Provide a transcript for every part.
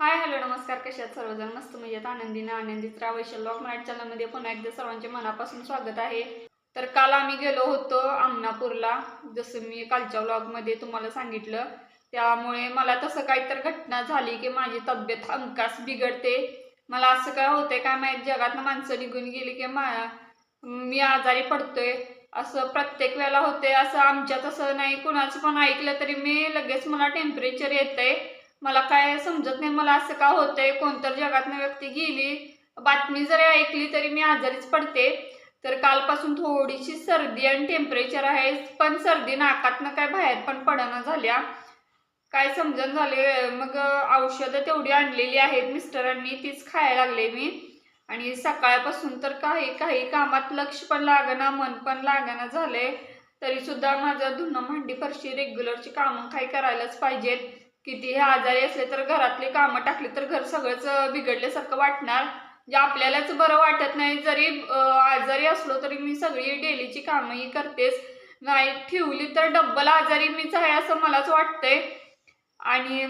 Hi hello नमस्कार. कशा सर्वजण? मस्त मजेत आनंदीनं आनंदीत राहावं लॉक मराठी चॅनलमध्ये पुन्हा एकदा सर्वांचे मनापासून स्वागत आहे. तर काल आम्ही गेलो होतो आमनापूरला. जसं मी कालच्या व्लॉगमध्ये तुम्हाला सांगितलं त्यामुळे मला तसं काहीतरी घटना झाली की माझी तब्येत अंकास बिघडते. मला असं काय होतंय काय माहीत? जगातनं माणसं निघून गेली की मा मी आजारी पडतोय. असं प्रत्येक वेळेला होते असं आमच्यात असं नाही कुणाचं पण ऐकलं तरी मी लगेच मला टेम्परेचर येतंय. मला काय समजत नाही. मला असं का होतंय? कोणतर जगातनं व्यक्ती गेली बातमी जरी ऐकली तरी मी आजारीच पडते. तर कालपासून थोडीशी सर्दी आणि टेम्परेचर आहे पण सर्दी नाकातनं काय बाहेर पण पडणं झाल्या. काय समजून झाले मग औषधं तेवढी आणलेली आहेत मिस्टरांनी तीच खायला लागले मी. आणि सकाळपासून तर काही काही कामात लक्ष पण लागना मन पण लागना झालंय. तरी सुद्धा माझं धुणं भांडी फरशी रेग्युलरची कामं काही करायलाच पाहिजेत. किती हे आजारी असले तर घरातले कामं टाकली तर घर सगळंच बिघडल्यासारखं वाटणार. जे आपल्यालाच बरं वाटत नाही. जरी आजारी असलो तरी मी सगळी डेलीची कामंही करतेच. नाही ठेवली तर डब्बल आजारी मीच आहे असं मलाच वाटतंय. आणि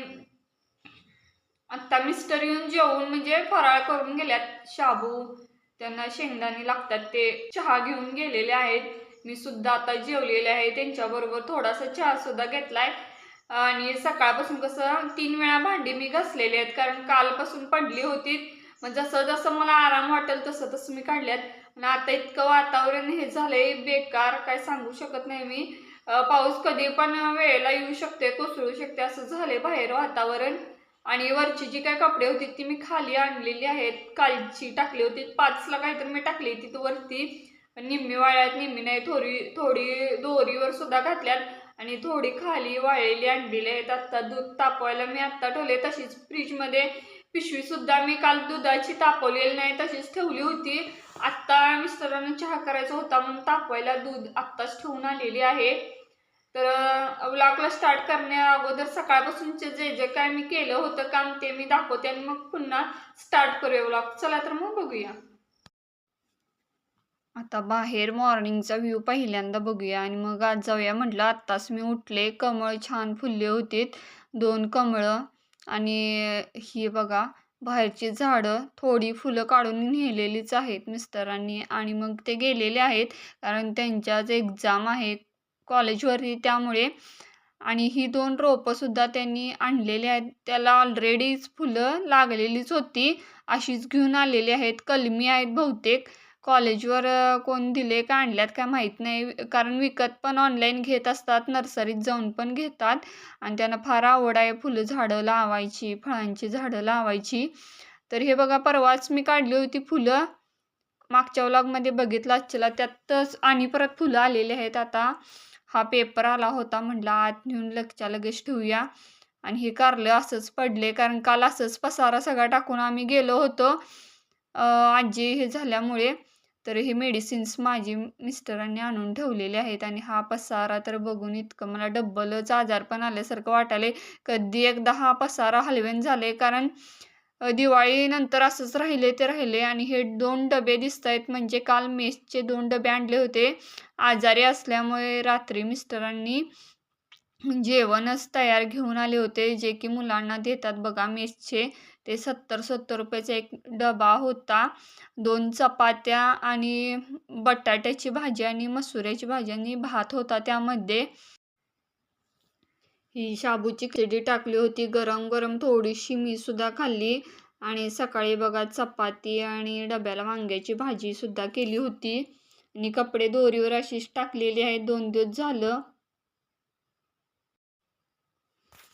आत्ता मिस्टर येऊन जेवून म्हणजे फराळ करून गेल्यात. शाबू त्यांना शेंगदाणे लागतात ते चहा घेऊन गेलेले आहेत. मी सुद्धा आता जेवलेले आहे. त्यांच्याबरोबर थोडासा चहा सुद्धा घेतलाय. आणि सकाळपासून कसं तीन वेळा भांडी मी घासलेली आहेत कारण कालपासून पडली होती. मग जसं जसं मला आराम वाटेल तसं तसं मी काढल्यात. आणि आता इतकं वातावरण हे झालंय बेकार काय सांगू शकत नाही मी. पाऊस कधी पण वेळेला येऊ शकते कोसळू शकते असं झालंय बाहेर वातावरण. आणि वरची जी काय कपडे होती ती मी खाली आणलेली आहेत. कालची टाकली होती पाचला काहीतरी मी टाकली होती ती वरती. निम्मी वाळ्यात निम्मी नाही थोडी थोडी दोरीवर सुद्धा घातल्यात. आणि थोडी खाली वाळलेली आणलेली आहेत. आत्ता दूध तापवायला मी आत्ता ठेवले तशीच फ्रीजमध्ये पिशवी सुद्धा मी काल दुधाची तापवलेली नाही तशीच ठेवली होती. आत्ता मिस्टरांना चहा करायचा होता म्हणून तापवायला दूध आत्ताच ठेवून आलेली आहे. तर व्लॉगला स्टार्ट करण्या अगोदर सकाळपासूनचे जे जे काय मी केलं होतं काम ते मी दाखवते आणि मग पुन्हा स्टार्ट करूया व्लॉग. चला तर मग बघूया. आता बाहेर मॉर्निंगचा व्ह्यू पहिल्यांदा बघूया आणि मग आज जाऊया म्हटलं आत्ताच मी उठले कमळ छान फुलले होते दोन कमळं आणि ही बघा बाहेरची झाडं थोडी फुलं काढून नेलेलीच आहेत मिस्टरांनी आणि मग ते गेलेले आहेत कारण त्यांच्याच एक्झाम आहे कॉलेजवरती त्यामुळे आणि ही दोन रोपंसुद्धा त्यांनी आणलेली आहेत. त्याला ऑलरेडीच फुलं लागलेलीच होती अशीच घेऊन आलेली आहेत. कलमी आहेत बहुतेक. कॉलेजवर कोण दिले का आणल्यात काय माहीत नाही. कारण विकत पण ऑनलाईन घेत असतात नर्सरीत जाऊन पण घेतात. आणि त्यांना फार आवड आहे फुलं झाडं लावायची फळांची झाडं लावायची. तर हे बघा परवाच मी काढली होती फुलं. मागच्या व्लॉगमध्ये बघितलं आजच्याला त्यातच आणि परत फुलं आलेली आहेत आता. हा पेपर आला होता म्हटला आत नेऊन लगच्या लगेच ठेवूया. आणि हे कारलं असंच पडले कारण काल असंच पसारा सगळा टाकून आम्ही गेलो होतो. आजी हे झाल्यामुळे. तर हे मेडिसिन्स माझी मिस्टरांनी आणून ठेवलेले आहेत आणि हा पसारा तर बघून इतकं मला डब्बलच आजारपण आल्यासारखं वाटायले कधी एकदा हा पसारा हलवेन झाले कारण दिवाळीनंतर असंच राहिले ते राहिले आणि हे दोन डबे दिसत आहेत म्हणजे काल मेसचे दोन डबे आणले होते. आजारी असल्यामुळे रात्री मिस्टरांनी जेवणच तयार घेऊन आले होते जे की मुलांना देतात. बघा मेसचे ते सत्तर सत्तर रुपयाचा एक डबा होता. दोन चपात्या आणि बटाट्याची भाजी आणि मसुऱ्याची भाजी आणि भात होता त्यामध्ये. ही शाबूची खिचडी टाकली होती. गरम गरम थोडीशी मी सुद्धा खाल्ली आणि सकाळी बघा चपाती आणि डब्याला वांग्याची भाजी सुद्धा केली होती. आणि कपडे दोरीवर अशीच टाकलेली आहे दोन दिवस झालं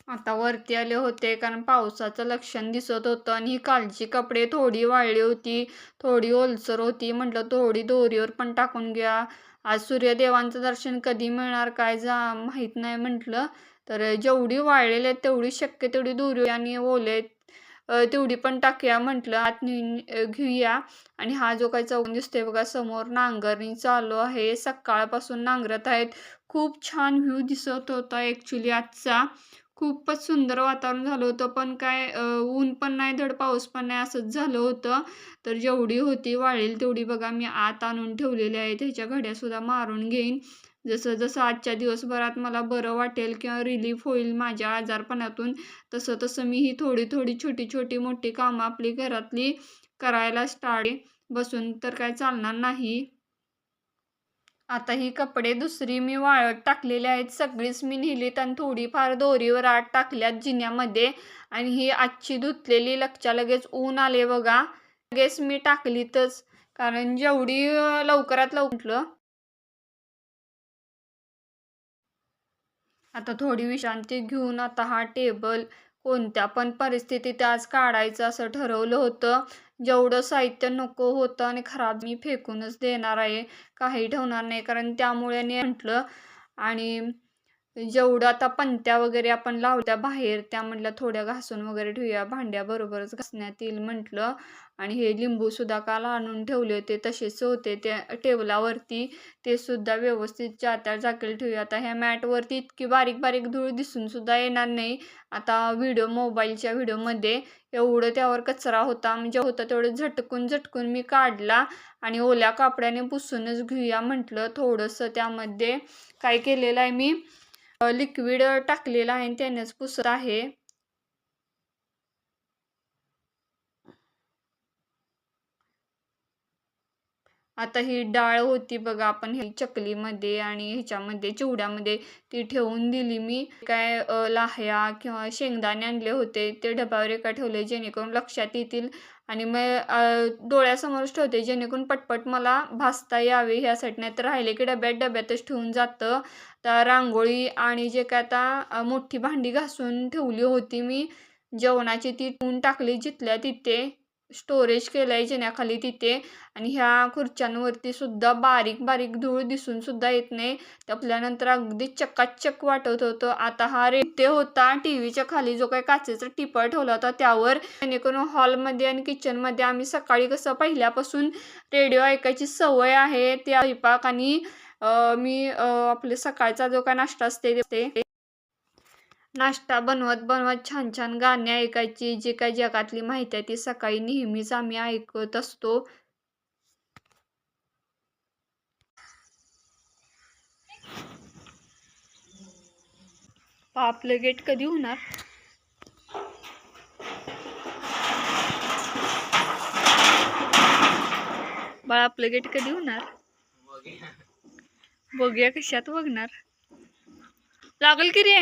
आता वरती आले होते कारण पावसाचं लक्षण दिसत होतं आणि ही कालची कपडे थोडी वाळली होती थोडी ओलसर होती. म्हटलं थोडी दोरीवर पण टाकून घ्या. आज सूर्यदेवांचं दर्शन कधी मिळणार काय जा माहीत नाही म्हटलं. तर जेवढी वाळलेली आहेत तेवढी शक्य तेवढी दोरी आणि ओले आहेत, तेवढी पण टाकूया म्हटलं. आत घेऊया. आणि हा जो काही चौक दिसतोय बघा समोर नांगरणी चालू आहे. सकाळपासून नांगरत आहेत. खूप छान व्ह्यू दिसत होता ॲक्च्युली आजचा. खूपच सुंदर वातावरण झालं होतं. पण काय ऊन पण नाही धड पाऊस पण नाही असंच झालं होतं. तर जेवढी होती वाळेल तेवढी बघा मी आत आणून ठेवलेली आहे. त्याच्या घड्यासुद्धा मारून घेईन. जसं जसं आजच्या दिवसभरात मला बरं वाटेल किंवा रिलीफ होईल माझ्या आजारपणातून तसं तसं मी ही थोडी थोडी छोटी छोटी मोठी कामं आपली घरातली करायला स्टार्ट बसून तर काय चालणार नाही. आता ही कपडे दुसरी मी वाळत टाकलेली आहेत. सगळीच मी नेलीत आणि थोडीफार दोरीवर आत टाकल्यात जिन्यामध्ये. आणि ही आजची धुतलेली लक्षात लगेच ऊन आले बघा. लगेच मी टाकलीतच. कारण जेवढी लवकरात लवकर आता थोडी विश्रांती घेऊन आता हा टेबल कोणत्या पण परिस्थितीत आज काढायचं असं ठरवलं होतं. जेवढं साहित्य नको होतं आणि खराब मी फेकूनच देणार आहे. काही ठेवणार नाही. कारण त्यामुळे मी म्हटलं आणि जेवढं आता पंत्या वगैरे आपण लावल्या बाहेर त्या म्हटलं थोड्या घासून वगैरे ठेवूया. भांड्याबरोबरच घासण्यात येईल म्हटलं. आणि हे लिंबू सुद्धा काल आणून ठेवले होते. तसेच होते. त्या टेबलावरती ते सुद्धा व्यवस्थित ज्या त्या जागेला ठेवूया. आता ह्या मॅटवरती इतकी बारीक बारीक धूळ दिसून सुद्धा येणार नाही. आता व्हिडिओ मोबाईलच्या व्हिडिओमध्ये एवढं त्यावर कचरा होता. म्हणजे होता तेवढं झटकून झटकून मी काढला आणि ओल्या कापड्याने पुसूनच घेऊया म्हटलं. थोडंसं त्यामध्ये काय केलेलं आहे मी लिक्विड टाकलेलं आहे आणि त्यानेच पुसत आहे. आता ही डाळ होती बघा आपण ही चकलीमध्ये आणि ह्याच्यामध्ये चिवड्यामध्ये ती ठेवून दिली मी. काय लाह्या किंवा शेंगदाणे आणले होते ते डब्यावर एका ठेवले जेणेकरून लक्षात येतील आणि मग डोळ्यासमोरच ठेवते जेणेकरून पटपट मला भासता यावे ह्यासाठी. नाही तर राहिले की डब्यात डब्यातच ठेवून जातं. तर रांगोळी आणि जे काय आता मोठी भांडी घासून ठेवली होती मी जेवणाची ती ठेवून टाकली जिथल्या तिथे. स्टोरेज केलं आहे जेण्याखाली तिथे. आणि ह्या खुर्च्यांवरती सुद्धा बारीक बारीक धूळ दिसून सुद्धा येत नाही. तपल्यानंतर अगदी चकाचक वाटत होतं. आता हा रेते होता. टी व्हीच्या खाली जो काही काचेचा टिपा ठेवला होता त्यावर. जेणेकरून हॉलमध्ये आणि किचनमध्ये आम्ही सकाळी कसं पहिल्यापासून रेडिओ ऐकायची सवय आहे. त्या स्वयंपाक आणि मी आपले सकाळचा जो काय नाश्ता असते ते नाश्ता बनवत बनवत छान छान गाणी ऐकायची जी काही जगातली माहिती आहे ती सकाळी नेहमीच आम्ही ऐकत असतो. आपलं गेट कधी होणार? बाळा आपलं गेट कधी होणार? बघूया कशात बघणार. लागल की रे?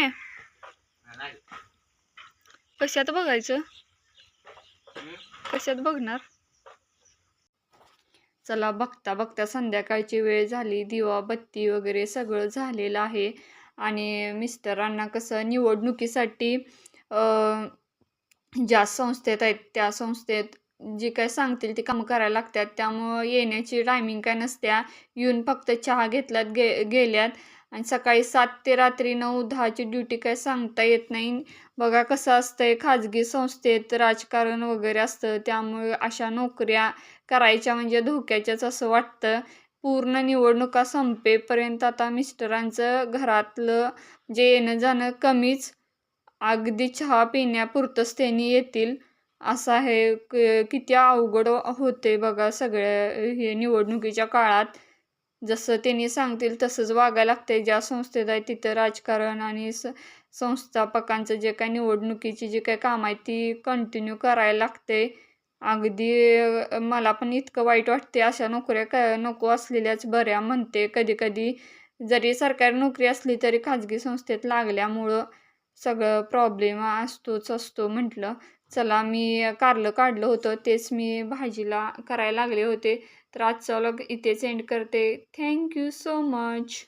कशात बघायचं? कशात बघणार? चला बघता बघता संध्याकाळची वेळ झाली. दिवा बत्ती वगैरे सगळं झालेलं आहे. आणि मिस्टरांना कसं निवडणुकीसाठी अं, ज्या संस्थेत आहेत त्या संस्थेत जे काय सांगतील ते कामं करायला लागतात. त्यामुळं येण्याची टायमिंग काय नसत्या. येऊन फक्त चहा घेतल्यात गे गेल्यात. आणि सकाळी सात ते रात्री नऊ दहाची ड्युटी काय सांगता येत नाही. बघा कसं असतंय खाजगी संस्थेत राजकारण वगैरे असतं त्यामुळे अशा नोकऱ्या करायच्या म्हणजे धोक्याच्याच असं वाटतं. पूर्ण निवडणुका संपेपर्यंत आता मिस्टरांचं घरातलं जे येणं जाणं कमीच. अगदी चहा पिण्यापुरतंच त्यांनी येतील. असं आहे क- किती अवघड होते बघा सगळ्या हे निवडणुकीच्या काळात. जसं त्यांनी सांगतील तसंच वागायला लागतंय. ज्या संस्थेत आहे तिथं राजकारण आणि स संस्थापकांचं जे काय निवडणुकीची जी काय काम आहे ती कंटिन्यू करायला लागते अगदी मला पण इतकं वाईट वाटते अशा नोकऱ्या क नको असलेल्याच बऱ्या म्हणते. कधी कधी जरी सरकारी नोकरी असली तरी खाजगी संस्थेत लागल्यामुळं सगळं प्रॉब्लेम असतोच असतो म्हटलं. चला मी कारलं काढलं होतं. तेच मी भाजीला करायला लागले होते. तर आजचा व्लॉग इथेच एंड करते. Thank you so much